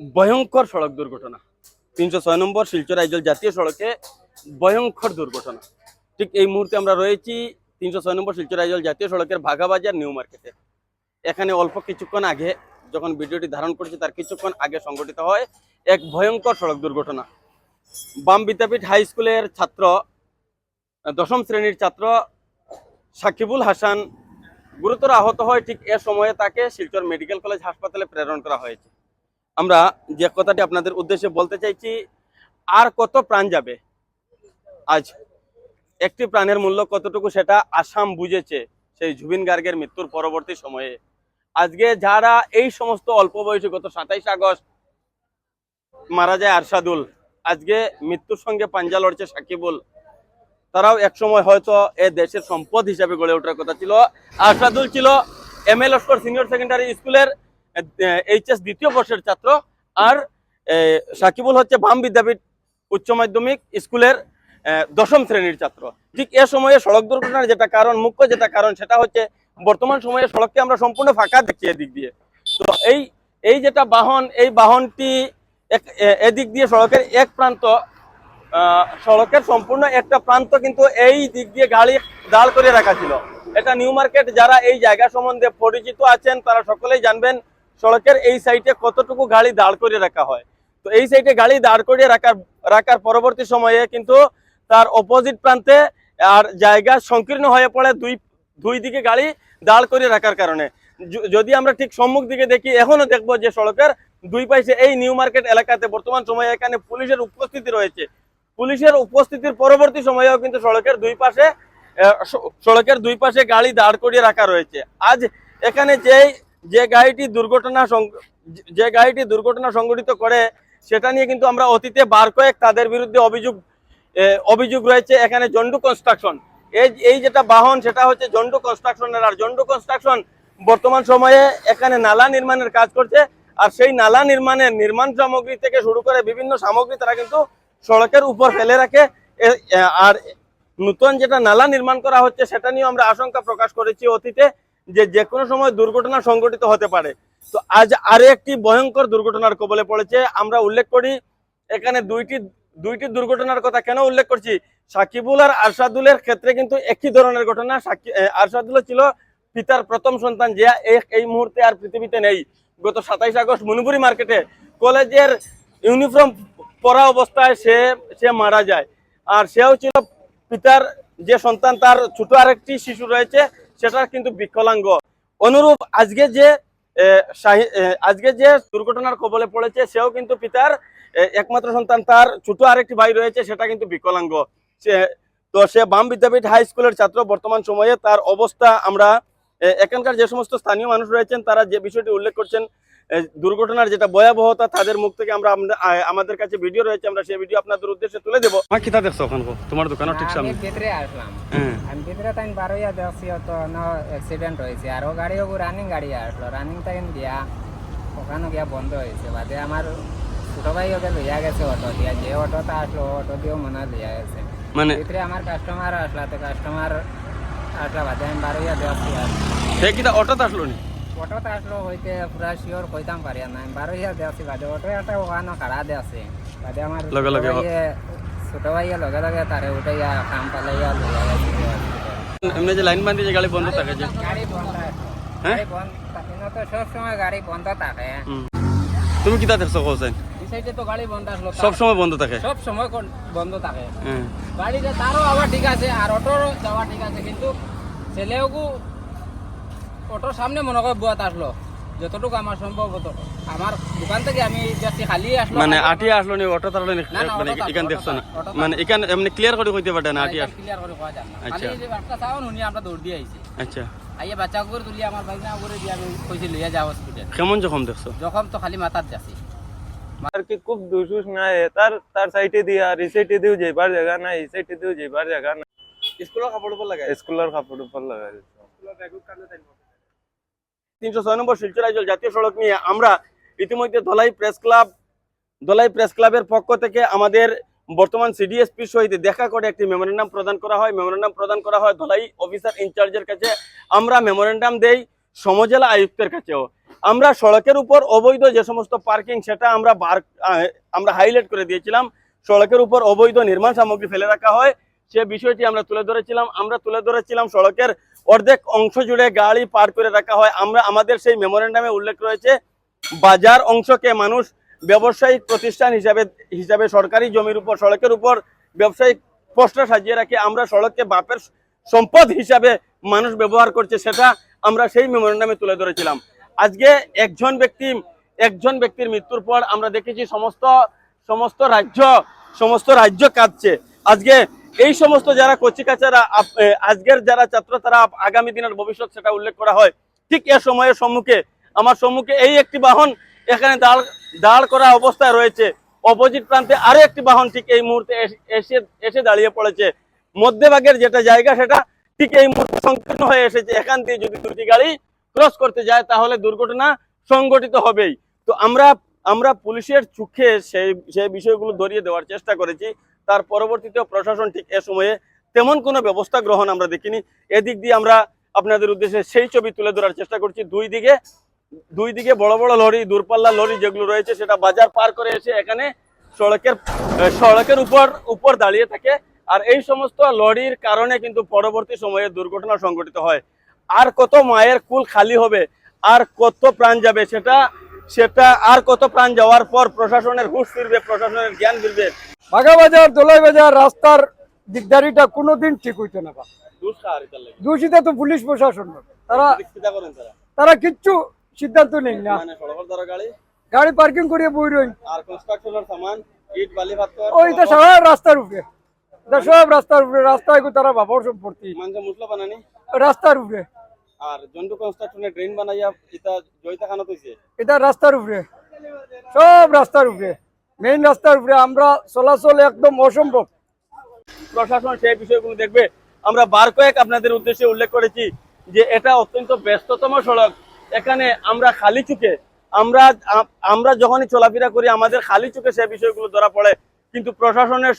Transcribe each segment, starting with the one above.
ভয়ঙ্কর সড়ক দুর্ঘটনা। তিনশো ছয় নম্বর শিলচর আইজল জাতীয় সড়কে ভয়ঙ্কর দুর্ঘটনা। ঠিক এই মুহূর্তে আমরা রয়েছি তিনশো ছয় নম্বর শিলচর আইজল জাতীয় সড়কের ভাগাবাজার নিউ মার্কেটে। এখানে অল্প কিছুক্ষণ আগে যখন ভিডিওটি ধারণ করেছি, তার কিছুক্ষণ আগে সংঘটিত হয় এক ভয়ঙ্কর সড়ক দুর্ঘটনা। বাম বিদ্যাপীঠ হাই স্কুলের ছাত্র, দশম শ্রেণির ছাত্র সাকিবুল হাসান গুরুতর আহত হয়। ঠিক এ সময়ে তাকে শিলচর মেডিকেল কলেজ হাসপাতালে প্রেরণ করা হয়েছে। আমরা যে কথাটি আপনাদের উদ্দেশ্যে বলতে চাইছি, আর কত প্রাণ যাবে? আজ একটি প্রাণের মূল্য কতটুকু সেটা আসাম বুঝেছে সেই জুবিন গার্গের মৃত্যুর পরবর্তী সময়ে। আজকে যারা এই সমস্ত অল্প বয়সী, গত সাতাইশ আগস্ট মারা যায় আরশাদুল, আজকে মৃত্যুর সঙ্গে পাঞ্জা লড়ছে সাকিবুল, তারাও একসময় হয়তো এ দেশের সম্পদ হিসাবে গড়ে ওঠার কথা ছিল। আরশাদুল ছিল M A Laskar senior secondary স্কুলের এইচএস দ্বিতীয় বর্ষের ছাত্র। আর সাকিবুল হচ্ছে বাম বিদ্যাপীঠ উচ্চ মাধ্যমিক স্কুলের দশম শ্রেণির ছাত্র। ঠিক এ সময়ে সড়ক দুর্ঘটনার যেটা কারণ, মুখ্য যেটা কারণ, সেটা হচ্ছে বর্তমান সময়ে সড়ককে আমরা সম্পূর্ণ ফাঁকা দেখছি এদিক দিয়ে। তো এই এই যেটা বাহন, এই বাহনটি এদিক দিয়ে সড়কের এক প্রান্ত সড়কের সম্পূর্ণ একটা প্রান্ত কিন্তু এই দিক দিয়ে গাড়ি দাঁড় করে রাখা ছিল। এটা নিউ মার্কেট, যারা এই জায়গা সম্বন্ধে পরিচিত আছেন, তারা সকলেই জানবেন সড়কের এই সাইডে কতটুকু গাড়ি দাঁড় করে রাখা হয়? তো এই সাইডে গাড়ি দাঁড় করিয়ে রাখার রাখার পরবর্তী সময়ে কিন্তু তার অপোজিট প্রান্তে আর জায়গা সংকীর্ণ হয়ে পড়ে দুই দুই দিকে গাড়ি দাঁড় করে রাখার কারণে। যদি আমরা ঠিক সম্মুখ দিকে দেখি এখনও দেখব যে সড়কের দুই পাশে এই নিউ মার্কেট এলাকাতে বর্তমান সময়ে এখানে পুলিশের উপস্থিতি রয়েছে। পুলিশের উপস্থিতির পরবর্তী সময়েও কিন্তু সড়কের দুই পাশে সড়কের দুই পাশে গাড়ি দাঁড় করিয়ে রাখা রয়েছে। আজ এখানে যে যে গাড়িটি দুর্ঘটনা যে গাড়িটি দুর্ঘটনা সংঘটিত করে, সেটা নিয়ে কিন্তু আমরা অতীতে বার কয়েক তাদের বিরুদ্ধে অভিযোগ অভিযোগ রয়েছে। এখানে জন্ডু কনস্ট্রাকশন এই এই যেটা বাহন, সেটা হচ্ছে জন্ডু কনস্ট্রাকশনের আর জন্ডু কনস্ট্রাকশন বর্তমান সময়ে এখানে নালা নির্মাণের কাজ করছে। আর সেই নালা নির্মাণের নির্মাণ সামগ্রী থেকে শুরু করে বিভিন্ন সামগ্রী তারা কিন্তু সড়কের উপর ফেলে রাখে। আর নতুন যেটা নালা নির্মাণ করা হচ্ছে, সেটা নিয়ে আমরা আশঙ্কা প্রকাশ করেছি অতীতে। যে যে কোনো সময় দুর্ঘটনা সংঘটিত হতে পারে। তো আজ আরও একটি ভয়ঙ্কর দুর্ঘটনার কবলে পড়েছে। আমরা উল্লেখ করি এখানে দুইটি দুইটি দুর্ঘটনার কথা কেন উল্লেখ করছি? সাকিবুল আর আরশাদুলের ক্ষেত্রে কিন্তু একই ধরনের ঘটনা। সাকি- এ, আরশাদুল ছিল পিতার প্রথম সন্তান যে এই- এই মুহূর্তে আর পৃথিবীতে নেই। গত সাতাইশ আগস্ট মনুপুরি মার্কেটে কলেজের ইউনিফর্ম পরা অবস্থায় সে সে মারা যায়। আর সেও ছিল পিতার যে সন্তান তার ছোট আরেকটি শিশু রয়েছে। সেটা কিন্তু বিকলাঙ্গ। অনুরূপ আজকে যে আজকে যে দুর্ঘটনার কবলে পড়েছে, সেও কিন্তু পিতার একমাত্র সন্তান, তার ছোট আরেকটি ভাই রয়েছে, সেটা কিন্তু বিকলাঙ্গ। তো সে বাম বিদ্যাপীঠ হাই স্কুলের ছাত্র, বর্তমান সময়ে তার অবস্থা আমরা এখানকার যে সমস্ত স্থানীয় মানুষ রয়েছেন, তারা যে বিষয়টি উল্লেখ করছেন দুর্ঘটনার যেটা ভয়াবহতা তাদের মুখ থেকে আমরা আমাদের কাছে ভিডিও রয়েছে আমরা সেই ভিডিও আপনাদের উদ্দেশ্যে তুলে দেবো। মা কিতা দেখছ ওখানে তোমার দোকানের ঠিক সামনে। আমি ভিতরে আসলাম। হ্যাঁ। আমি ভিতরে তাই বারোইয়া দেখছি তো না অ্যাক্সিডেন্ট হয়েছে। আর ও গাড়ি ওগু রানিং গাড়ি আসলো। রানিং তাই দিয়া ওখানে গিয়া বন্ধ হয়েছে। বাদে আমার ছোট ভাই ওকে লইয়া গেছে অটো দিয়া। যে অটোটা আসলো অটো দিয়েও মনে হয় লইয়া গেছে। মানে ভিতরে আমার কাস্টমার আসলা তো কাস্টমার আসলা বাদে আমি বারোইয়া দেখছি আর সে কিতা অটোতে আসলো নি? অটোতে আসলো হইতে পুরা শিওর কইতাম পারি না আমি বারোইয়া দেখছি বাদে অটো একটা ওখানে খাড়া দে আছে। বাদে আমার লগে লগে ছোট ভাইয়ে- লগে লগে তারে উঠাইয়া কাম পালাইয়া লইয়া এমনি যে লাইন বান্ধি যে গাড়ি বন্ধ থাকে যে। গাড়ি বন্ধ হ্যাঁ? বন্ধ থাকে না তো সব সময় গাড়ি বন্ধ থাকে। তুমি কিতা দেখছ কোসেন এই সাইডে তো গাড়ি বন্ধ আসলো সব সময় বন্ধ থাকে। সব সময় বন্ধ থাকে। হ্যাঁ। গাড়িটা তারও আবার ঠিক আছে আর অটোর যাওয়া ঠিক আছে কিন্তু ছেলেওগু অটোর সামনে মনে করে বুয়াত আসলো। যতটুকু আমার সম্ভব হতো। আমার দোকান থেকে আমি যাচ্ছি খালি আসলো। মানে আটিয়া আসলো নি অটো তারলো নি না, না, মানে এখান দেখছ না? মানে এখান এমনি ক্লিয়ার করে কইতে পারে না আটিয়া ক্লিয়ার করে কোয়া যান না। আচ্ছা। খালি যে একটা চাও নুনি আমরা দৌড় দিয়ে আইছি। আচ্ছা। আইয়ে বাচ্চা করে তুলি আমার বাইক না করে দিয়ে আমি কইছি লইয়া যাও হসপিটাল কেমন জখম দেখছ? যখন তো খালি মাথার যাচ্ছি। আর কি খুব দুসুস নাই তার তার সাইডে দিয়ে আর এই সাইডে দিও যাইবার জায়গা নাই এই সাইডে দিও যাইবার জায়গা নাই। স্কুলের কাপড় উপর লাগাই? স্কুলের কাপড় উপর লাগাই দিছে। তিনশো ছয় নম্বর শিলচর আইজল জাতীয় সড়ক নিয়ে আমরা ইতিমধ্যে Dhalai press club, Dhalai press ক্লাবের পক্ষ থেকে আমাদের বর্তমান সিডিএসপি সহিত দেখা করে একটি মেমোরেন্ডাম প্রদান করা হয়। মেমোরেন্ডাম প্রদান করা হয় ধলাই অফিসার ইনচার্জের কাছে। আমরা মেমোরেন্ডাম দেই সমজেলা আয়ুক্তের কাছেও। আমরা সড়কের উপর অবৈধ যে সমস্ত পার্কিং সেটা আমরা বার আমরা হাইলাইট করে দিয়েছিলাম। সড়কের উপর অবৈধ নির্মাণ সামগ্রী ফেলে রাখা হয়। সে বিষয়টি আমরা তুলে ধরেছিলাম। আমরা তুলে ধরেছিলাম সড়কের অর্ধেক অংশ জুড়ে গাড়ি পার করে রাখা হয়। আমরা আমাদের সেই মেমোরেন্ডামে উল্লেখ রয়েছে, বাজার অংশকে মানুষ ব্যবসায়িক প্রতিষ্ঠান হিসাবে হিসাবে সরকারি জমির উপর, সড়কের উপর ব্যবসায়িক পোস্টার সাজিয়ে রাখে। আমরা সড়ককে বাপের সম্পদ হিসাবে মানুষ ব্যবহার করছে, সেটা আমরা সেই মেমোরেন্ডামে তুলে ধরেছিলাম। আজকে একজন ব্যক্তি, একজন ব্যক্তির মৃত্যুর পর আমরা দেখেছি সমস্ত সমস্ত রাজ্য সমস্ত রাজ্য কাঁদছে। আজকে এই সমস্ত যারা কচিকাচারা আজকের যারা ছাত্র, তারা আগামী দিনের ভবিষ্যৎ সেটা উল্লেখ করা হয়। ঠিক এ সময়ের সম্মুখে, আমার সম্মুখে এই একটি বাহন এখানে দাঁড় দাঁড় করা অবস্থায় রয়েছে। অপোজিট প্রান্তে আরও একটি বাহন ঠিক এই মুহূর্তে এস- এসে দাঁড়িয়ে পড়েছে। মধ্যভাগের যেটা জায়গা, সেটা ঠিক এই মুহূর্তে সংকীর্ণ হয়ে এসেছে। এখান দিয়ে যদি দুটি গাড়ি ক্রস করতে যায়, তাহলে দুর্ঘটনা সংঘটিত হবেই। তো আমরা আমরা পুলিশের চোখে সেই সেই বিষয়গুলো ধরিয়ে দেওয়ার চেষ্টা করেছি। তার পরবর্তীতে প্রশাসন ঠিক এ সময়ে তেমন কোনো ব্যবস্থা গ্রহণ আমরা দেখিনি। এদিক দিয়ে আমরা আপনাদের উদ্দেশ্যে সেই ছবি তুলে ধরার চেষ্টা করছি। দুই দিকে দুই দিকে বড় বড় লরি দূরপাল্লা লরি যেগুলো রয়েছে সেটা বাজার পার করে এসে এখানে সড়কের সড়কের উপর উপর দাঁড়িয়ে থাকে। আর এই সমস্ত লরির কারণে কিন্তু পরবর্তী সময়ে দুর্ঘটনা সংঘটিত হয়। আর কত মায়ের কুল খালি হবে, আর কত প্রাণ যাবে সেটা সেটা আর কত প্রাণ যাওয়ার পর প্রশাসনের হুঁশ ফিরবে প্রশাসনের জ্ঞান ফিরবে। বাগাবাজার দোলাই বাজার রাস্তার দিকদারিটা কোনোদিন ঠিক হইতো না দূষিত তো পুলিশ প্রশাসন তারা তারা? কিচ্ছু সিদ্ধান্ত নেই না। মানে গাড়ি? পার্কিং করিয়ে বই রই আর কনস্ট্রাকশনের সামান ইট বালি পাথর ওইটা সব রাস্তার উপরে। এটা সব রাস্তার উপরে। রাস্তায় তারা বাবার সম্পত্তি। রাস্তার উপরে। আর জন্টু কনস্ট্রাকশনের ড্রেন বানাইয়া এটা জয়িতা হইছে। এটা রাস্তার উপরে। সব রাস্তার উপরে। মেইন রাস্তার উপরে। আমরা চলাচল একদম অসম্ভব। প্রশাসন সেই বিষয়গুলো দেখবে। আমরা বার কয়েক আপনাদের উদ্দেশ্যে উল্লেখ করেছি যে এটা অত্যন্ত ব্যস্ততম সড়ক। এখানে আমরা খালি চুকে আমরা আমরা যখনই চলাফেরা করি আমাদের খালি চুকে সেই বিষয়গুলো ধরা পড়ে। কিন্তু প্রশাসনের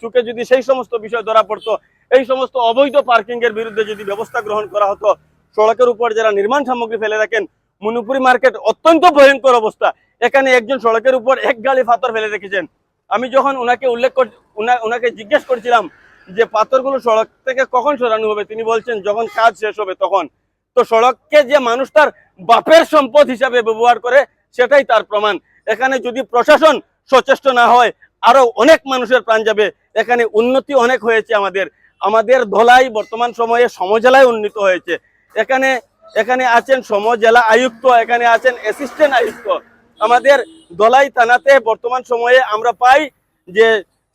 চুকে যদি সেই সমস্ত বিষয় ধরা পড়তো এই সমস্ত অবৈধ পার্কিং এর বিরুদ্ধে যদি ব্যবস্থা গ্রহণ করা হতো সড়কের উপর যারা নির্মাণ সামগ্রী ফেলে রাখেন, মনুপুরি মার্কেট অত্যন্ত ভয়ঙ্কর অবস্থা। এখানে একজন সড়কের উপর এক গালি পাথর ফেলে রেখেছেন। আমি যখন ওনাকে উল্লেখ কর উনা- ওনাকে জিজ্ঞেস করছিলাম যে পাথরগুলো সড়ক থেকে কখন সরানো হবে, তিনি বলছেন, যখন কাজ শেষ হবে তখন। তো সড়ককে যে মানুষ তার বাপের সম্পদ হিসাবে ব্যবহার করে, সেটাই তার প্রমাণ। এখানে যদি প্রশাসন সচেষ্ট না হয়, আরও অনেক মানুষের প্রাণ যাবে। এখানে উন্নতি অনেক হয়েছে আমাদের। আমাদের ধলাই বর্তমান সময়ে সমজেলায় উন্নীত হয়েছে। এখানে এখানে আছেন সমজেলা আয়ুক্ত, এখানে আছেন অ্যাসিস্ট্যান্ট আয়ুক্ত। আমাদের দলাই থানাতে বর্তমান সময়ে আমরা পাই যে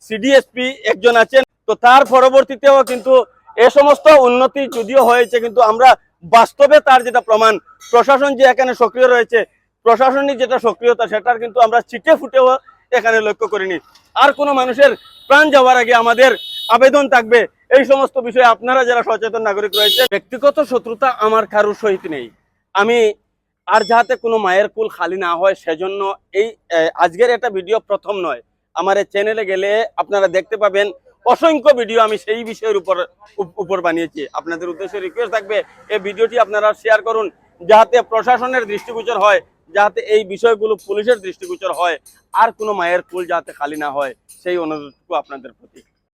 সিডিএসপি একজন আছেন, তো তার পরবর্তীতেও কিন্তু এ সমস্ত উন্নতি যদিও হয়েছে, কিন্তু আমরা বাস্তবে তার যেটা প্রমাণ, প্রশাসন যে এখানে সক্রিয় রয়েছে, প্রশাসনিক যেটা সক্রিয়তা, সেটার কিন্তু আমরা ছিটে ফুটেও এখানে লক্ষ্য করিনি। আর কোনো মানুষের প্রাণ যাওয়ার আগে আমাদের আবেদন থাকবে এই সমস্ত বিষয়ে আপনারা যারা সচেতন নাগরিক রয়েছে, ব্যক্তিগত শত্রুতা আমার কারোর সহিত নেই। আমি আর যাতে কোনো মায়ের কুল খালি না হয়, সেজন্য এই আজকের এটা ভিডিও প্রথম নয়। আমার এই চ্যানেলে গেলে আপনারা দেখতে পাবেন অসংখ্য ভিডিও আমি সেই বিষয়ের উপর উপর বানিয়েছি। আপনাদের উদ্দেশ্যে রিকোয়েস্ট থাকবে, এই ভিডিওটি আপনারা শেয়ার করুন যাতে প্রশাসনের দৃষ্টিগোচর হয় যাতে এই বিষয়গুলো পুলিশের দৃষ্টিগোচর হয়, আর কোনো মায়ের কুল যাতে খালি না হয়, সেই অনুরোধটুকু আপনাদের প্রতি।